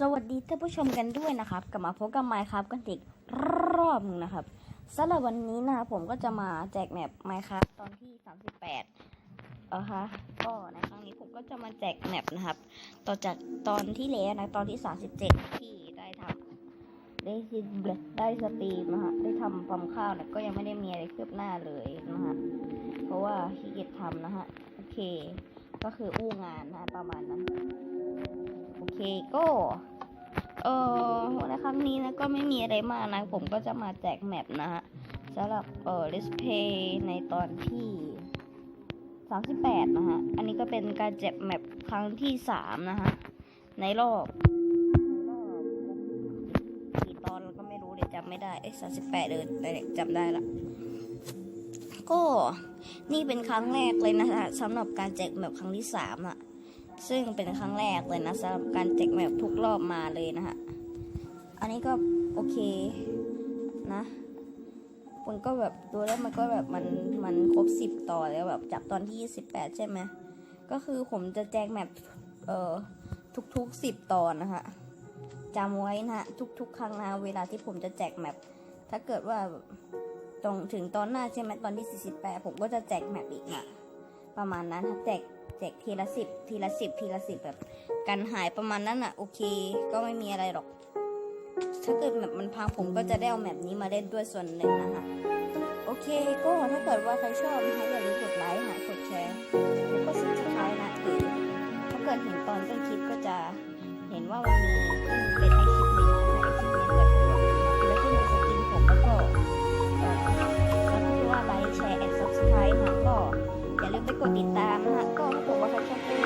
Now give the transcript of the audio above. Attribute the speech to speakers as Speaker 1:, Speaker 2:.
Speaker 1: สวัสดีท่านผู้ชมกันด้วยนะครับ กลับมาพบกับไมค์ครับกันอีกรอบหนึงนะครับสำหรับวันนี้นะครับผมก็จะมาแจกแมปไมค์ครับตอนที่ 38เออฮะก็ในครั้งนี้ผมก็จะมาแจกแมปนะครับ ต่อจากตอนที่แล้วนะตอนที่ 37 ที่ได้ทำได้ที่ได้สตรีมนะฮะได้ทำปั๊มข้าวนี่ยก็ยังไม่ได้มีอะไรคืบหน้าเลยนะฮะเพราะว่าขี้เกียจทำนะฮะโอเค ก็คืออู้งานนะประมาณนั้น เคก็เออในครั้งนี้นะก็ไม่มีอะไรมากนะ ผมก็จะมาแจกแมปนะฮะสำหรับเออ let's play ในตอนที่ 38 นะฮะ อันนี้ก็เป็นการแจกแมปครั้งที่ 3 นะฮะ ในรอบรอบกี่ตอนเราก็ไม่รู้เดี๋ยวจำไม่ได้ เอ้ย38เออแต่จำได้ละ ก็นี่เป็นครั้งแรกเลยนะฮะสำหรับการแจกแมปครั้งที่สามอะ ซึ่งเป็นครั้งแรกเลยนะสำหรับการแจกแมปทุกรอบมาเลยนะฮะ อันนี้ก็โอเคนะมันก็แบบดูแล้วมันก็แบบมันมันครบสิบต่อแล้วแบบจากตอนที่ยี่สิบแปดใช่ไหมก็คือผมจะแจกแมปเอ่อทุกๆสิบตอนนะฮะจำไว้นะทุก ๆ ครั้งนะเวลาที่ผมจะแจกแมปถ้าเกิดว่าตรงถึงตอนหน้าใช่ไหมตอนที่สี่สิบแปดผมก็จะแจกแมปอีกนะประมาณนั้นแจก แจกทีละสิบทีละสิบทีละสิบแบบ กันหายประมาณนั้นอะโอเค ก็ไม่มีอะไรหรอก ถ้าเกิดแบบมันพังผมก็จะได้เอาแมปนี้มาเล่นด้วยส่วนหนึ่งนะคะโอเคก็ถ้าเกิดว่าใครชอบนะคะอย่าลืมกดไลค์นะกดแชร์แล้วก็ซับสไครต์นะหรือถ้าเกิดเห็นตอนต้นคลิปก็จะเห็นว่ามันมีเป็น ไปกดติดตามนะฮะก็ให้ผมว่าใครชอบคลิปนี้